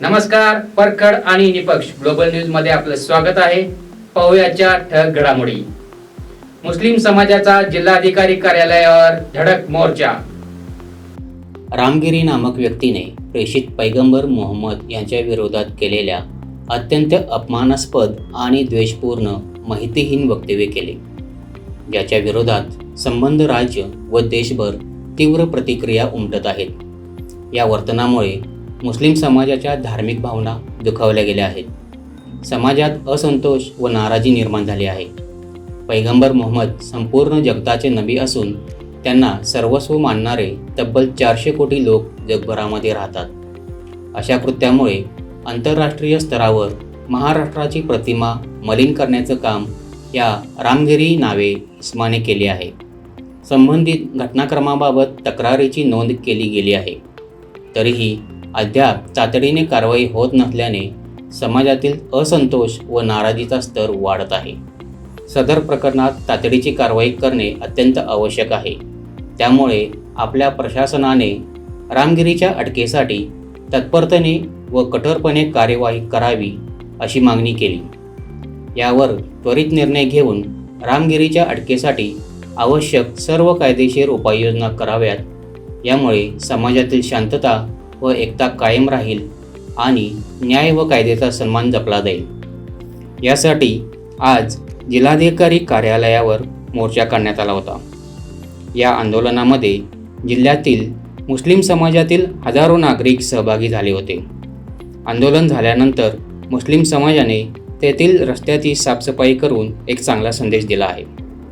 नमस्कार परखड आणि निपक्ष ग्लोबल न्यूजमध्ये आपलं स्वागत आहे. पाहुयाच्या ठळक घडामोडी. मुस्लिम समाजाचा जिल्हाधिकारी कार्यालयावर धडक मोर्चा. रामगिरी नामक व्यक्तीने प्रेषित पैगंबर मोहम्मद यांच्या विरोधात केलेल्या अत्यंत अपमानास्पद आणि द्वेषपूर्ण माहितीहीन वक्तव्य केले. ज्याच्या विरोधात संबंध राज्य व देशभर तीव्र प्रतिक्रिया उमटत आहेत. या वर्तनामुळे मुस्लिम समाजाच्या धार्मिक भावना दुखावल्या गेल्या आहेत. समाजात असंतोष व नाराजी निर्माण झाली आहे. पैगंबर मोहम्मद संपूर्ण जगताचे नबी असून त्यांना सर्वस्व मानणारे तब्बल चारशे कोटी लोक जगभरामध्ये राहतात. अशा कृत्यामुळे आंतरराष्ट्रीय स्तरावर महाराष्ट्राची प्रतिमा मलिन करण्याचं काम या रामगिरी नावे इस्माने केले आहे. संबंधित घटनाक्रमाबाबत तक्रारीची नोंद केली गेली आहे. तरीही अद्याप तातडीने कारवाई होत नसल्याने समाजातील असंतोष व नाराजीचा स्तर वाढत आहे. सदर प्रकरणात तातडीची कारवाई करणे अत्यंत आवश्यक आहे. त्यामुळे आपल्या प्रशासनाने रामगिरीच्या अटकेसाठी तत्परतेने व कठोरपणे कार्यवाही करावी अशी मागणी केली. यावर त्वरित निर्णय घेऊन रामगिरीच्या अटकेसाठी आवश्यक सर्व कायदेशीर उपाययोजना कराव्यात. यामुळे समाजातील शांतता व एकता कायम राहील आणि न्याय व कायद्याचा सन्मान जपला जाईल. यासाठी आज जिल्हाधिकारी कार्यालयावर मोर्चा काढण्यात आला होता. या आंदोलनामध्ये जिल्ह्यातील मुस्लिम समाजातील हजारो नागरिक सहभागी झाले होते. आंदोलन झाल्यानंतर मुस्लिम समाजाने तेथील रस्त्याची साफसफाई करून एक चांगला संदेश दिला आहे.